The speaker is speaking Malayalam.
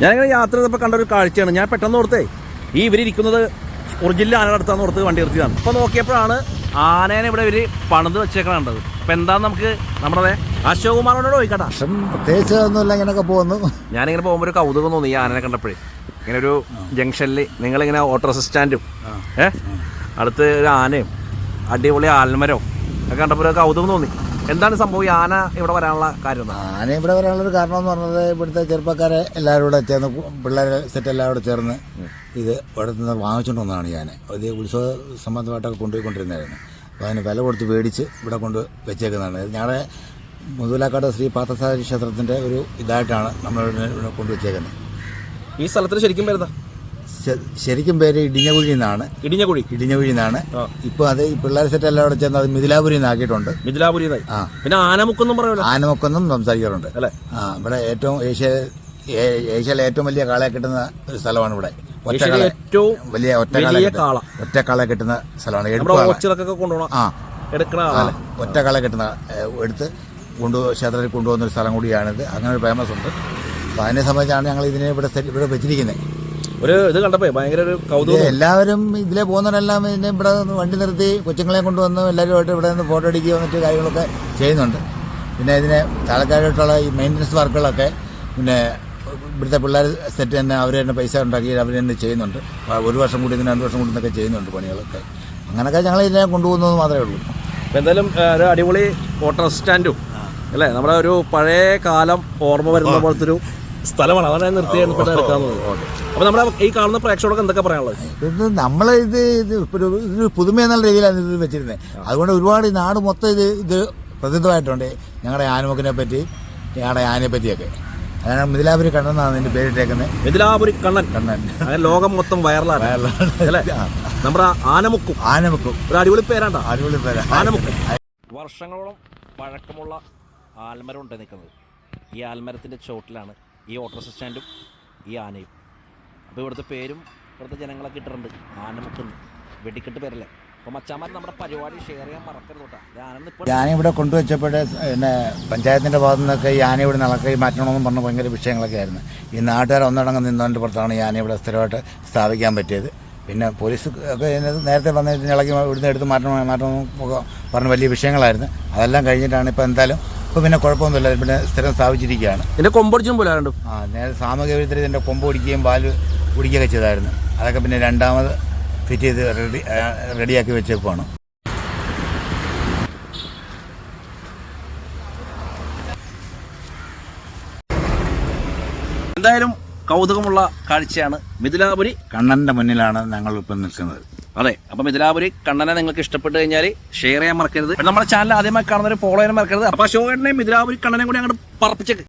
ഞാനിങ്ങനെ യാത്ര ചെയ്തപ്പോൾ കണ്ട ഒരു കാഴ്ചയാണ്. ഞാൻ പെട്ടെന്ന് ഓർത്തേ ഈ ഇവരിയ്ക്കുന്നത് ഒറിജിനൽ ആനയുടെ അടുത്താന്ന് ഓർത്ത് വണ്ടി നിർത്തിയതാണ്. അപ്പോൾ നോക്കിയപ്പോഴാണ് ആനേനെ ഇവിടെ ഇവർ പണിത് വെച്ചേക്കണം കണ്ടത്. അപ്പം എന്താന്ന് നമുക്ക് നമ്മുടെ അശോക് കുമാറിനോട് ചോദിക്കട്ടെ. പ്രത്യേകിച്ച് ഒന്നുമില്ല ഇങ്ങനെയൊക്കെ പോകുന്നു. ഞാനിങ്ങനെ പോകുമ്പോൾ ഒരു കൗതുകം തോന്നി ഈ ആനനെ കണ്ടപ്പോഴേ. ഇങ്ങനെ ഒരു ജംഗ്ഷനിൽ നിങ്ങളിങ്ങനെ ഓട്ടോ സ്റ്റാൻഡും ഏഹ് അടുത്ത് ഒരു ആനയും അടിപൊളി ആൽമരവും ഒക്കെ കണ്ടപ്പോൾ ഒരു കൗതുകം തോന്നി. എന്താണ് സംഭവം? ആന ഇവിടെ വരാനുള്ള കാര്യം? ആന ഇവിടെ വരാനുള്ള ഒരു കാരണം എന്ന് പറഞ്ഞത് ഇവിടുത്തെ ചെറുപ്പക്കാരെ എല്ലാവരും കൂടെ ചേർന്ന് പിള്ളേരെ സെറ്റ് എല്ലാവരും കൂടെ ചേർന്ന് ഇത് ഇവിടെ നിന്ന് വാങ്ങിച്ചുകൊണ്ട് വന്നതാണ് ഞാൻ അത് ഉത്സവ സംബന്ധമായിട്ടൊക്കെ കൊണ്ടുപോയിക്കൊണ്ടിരുന്നതായിരുന്നു. അപ്പോൾ അതിന് വില കൊടുത്ത് മേടിച്ച് ഇവിടെ കൊണ്ട് വെച്ചേക്കുന്നതാണ്. ഞങ്ങളുടെ മുതലാക്കാട് ശ്രീ പാർത്ഥസാരി ക്ഷേത്രത്തിന്റെ ഒരു ഇതായിട്ടാണ് നമ്മൾ കൊണ്ടുവച്ചേക്കുന്നത്. ഈ സ്ഥലത്തിന് ശരിക്കും വരുന്ന ശ- ശരിക്കും പേര് ഇടിഞ്ഞകുഴി എന്നാണ്. ഇടിഞ്ഞകുഴി. ഇടിഞ്ഞകുഴി എന്നാണ്. ഇപ്പൊ ഇപ്പോൾ അത് ഈ പിള്ളേർ സെറ്റ് എല്ലാം അവിടെ ചെന്ന് അത് മിഥിലാപുരി എന്നാക്കിയിട്ടുണ്ട് മിഥിലാപുരി ആ. പിന്നെ ആനമുക്കെന്നും പറയുമല്ലോ ആനമുക്കൊന്നും സംസാരിക്കാറുണ്ട്. അല്ലേ? ആ ഇവിടെ ഏറ്റവും ഏഷ്യ ഏഷ്യയിലെ ഏറ്റവും വലിയ കാളയെ കിട്ടുന്ന ഒരു സ്ഥലമാണ് ഇവിടെ. ഏറ്റവും വലിയ ഒറ്റ കാള വലിയ കിട്ടുന്ന- ഒറ്റ കാള കിട്ടുന്ന സ്ഥലമാണ്. കൊണ്ടുപോകണം. ആ. എടുക്കണ ഒറ്റ കാള കിട്ടുന്ന എടുത്ത് കൊണ്ടു ക്ഷേത്രത്തിൽ കൊണ്ടുപോകുന്ന ഒരു സ്ഥലം കൂടിയാണിത്. അങ്ങനെ ഒരു ഫേമസ് ഉണ്ട്. അപ്പോൾ അതിനെ സംബന്ധിച്ചാണ് ഞങ്ങൾ ഇതിനെ ഇവിടെ ഇവിടെ വെച്ചിരിക്കുന്നത്. ഒരു ഇത് കണ്ടപ്പോ ഭയങ്കര ഒരു കൗതുകം എല്ലാവരും ഇതിലെ പോകുന്നവരെല്ലാം ഇതിനെ ഇവിടെ വണ്ടി നിർത്തി കൊച്ചുങ്ങളെ കൊണ്ടുവന്ന് എല്ലാവരുമായിട്ട് ഇവിടെ നിന്ന് ഫോട്ടോ അടിക്കുകയോ മറ്റു കാര്യങ്ങളൊക്കെ ചെയ്യുന്നുണ്ട്. പിന്നെ ഇതിനെ താൽക്കാലികമായിട്ടുള്ള ഈ മെയിന്റനൻസ് വർക്കുകളൊക്കെ പിന്നെ ഇവിടുത്തെ പിള്ളേർ സെറ്റ് തന്നെ അവർ തന്നെ പൈസ ഉണ്ടാക്കി അവർ തന്നെ ചെയ്യുന്നുണ്ട്. ഒരു വർഷം കൂടി ഇതിന് രണ്ട് വർഷം കൂടി എന്നൊക്കെ ചെയ്യുന്നുണ്ട് പണികളൊക്കെ. അങ്ങനെയൊക്കെ ഞങ്ങൾ ഇതിനെ കൊണ്ടുപോകുന്നത് മാത്രമേ ഉള്ളൂ. എന്തായാലും ഒരു അടിപൊളി ഓട്ടോ സ്റ്റാൻഡും അല്ലേ? നമ്മുടെ ഒരു പഴയ കാലം ഓർമ്മ വരുന്ന പോലത്തെ ഒരു സ്ഥലമാണ്. അതാണ് ഞാൻ നിർത്തി ഇപ്പൊ എടുക്കാവുന്നത് അപ്പൊ നമ്മുടെ ഈ കാണുന്ന പ്രേക്ഷകർക്ക് എന്തൊക്കെ പറയാനുള്ളത്? ഇത് നമ്മളെ ഇത് ഇത് ഒരു പുതുമ എന്നുള്ള രീതിയിലാണ് ഇത് വെച്ചിരുന്നത് അതുകൊണ്ട് ഒരുപാട് ഈ നാട് മൊത്തം ഇത് ഇത് പ്രസിദ്ധമായിട്ടുണ്ട്. ഞങ്ങളുടെ ആനമുക്കിനെ പറ്റി ഞങ്ങളുടെ ആനയെ പറ്റിയൊക്കെ. അതാണ് മിഥിലാപുരി കണ്ണെന്നാണ് ഇതിന്റെ പേരിട്ടേക്കുന്നത് മിഥിലാപുരി കണ്ണൻ. കണ്ണൻ. അങ്ങനെ ലോകം മൊത്തം വൈറലാണ് അല്ലേ? നമ്മുടെ ആനമുക്കും. ആനമുക്കും. ഒരു അടിപൊളി പേരാണ്ടാ? അടിപൊളി പേരാ. ആനമുക്കും. വർഷങ്ങളോളം പഴക്കമുള്ള ആൽമരം ഉണ്ട് നിൽക്കുന്നത്. ഈ ആൽമരത്തിന്റെ ചോട്ടിലാണ് ഈ ഓട്ടോ സ്റ്റാൻഡും ഈ ആനയും. അപ്പോൾ ഇവിടുത്തെ പേരും ഇവിടുത്തെ ജനങ്ങളൊക്കെ ഇട്ടിട്ടുണ്ട്. ആനമുക്കെന്ന്. വെടിക്കെട്ട് പേരല്ലേ. ആന ഇവിടെ കൊണ്ടുവച്ചപ്പോഴേ പിന്നെ പഞ്ചായത്തിന്റെ ഭാഗത്തു നിന്നൊക്കെ ഈ ആന ഇവിടെ നിളക്കി മാറ്റണമെന്ന് പറഞ്ഞ ഭയങ്കര വിഷയങ്ങളൊക്കെ ആയിരുന്നു. ഈ നാട്ടുകാർ ഒന്നടങ്കം നിന്നതിന്റെ പുറത്താണ് ഈ ആന ഇവിടെ സ്ഥിരമായിട്ട് സ്ഥാപിക്കാൻ പറ്റിയത്. പിന്നെ പോലീസ് ഒക്കെ നേരത്തെ വന്നിട്ട് ഇളക്കി ഇവിടുന്ന് എടുത്ത് മാറ്റണം മാറ്റണം ഒക്കെ പറഞ്ഞ വലിയ വിഷയങ്ങളായിരുന്നു. അതെല്ലാം കഴിഞ്ഞിട്ടാണ് ഇപ്പോൾ എന്തായാലും ഇപ്പോൾ പിന്നെ കുഴപ്പമൊന്നുമില്ല. ഇവിടെ സ്ഥിരം സ്ഥാപിച്ചിരിക്കുകയാണ്. ഇതിന്റെ കൊമ്പൊടിച്ചും പോലെ ആരുണ്ട്? ആ നേരെ സാമൂഹ്യ എന്റെ ഇതിന്റെ കൊമ്പ് പിടിക്കുകയും പാൽ കുടിക്കുകയൊക്കെ ചെയ്തായിരുന്നു. അതൊക്കെ പിന്നെ രണ്ടാമത് ഫിറ്റ് ചെയ്ത് റെഡി റെഡിയാക്കി വെച്ചേക്കുവാണ്. എന്തായാലും കൗതുകമുള്ള കാഴ്ചയാണ് മിഥിലാപുരി കണ്ണന്റെ മുന്നിലാണ് ഞങ്ങൾ ഇപ്പം നിൽക്കുന്നത്. അതെ അപ്പൊ മിഥിലാപുരി കണ്ണനെ നിങ്ങൾക്ക് ഇഷ്ടപ്പെട്ട് കഴിഞ്ഞാൽ ഷെയർ ചെയ്യാൻ മറക്കരുത്. നമ്മുടെ ചാനൽ ആദ്യമായി കാണുന്നവരെ ഫോളോ ചെയ്യാൻ മറക്കരുത്. അപ്പൊ അശോകനെയും മിഥിലാപുരി കണ്ണനെ കൂടി അങ്ങോട്ട് പറപ്പിച്ചേക്ക്.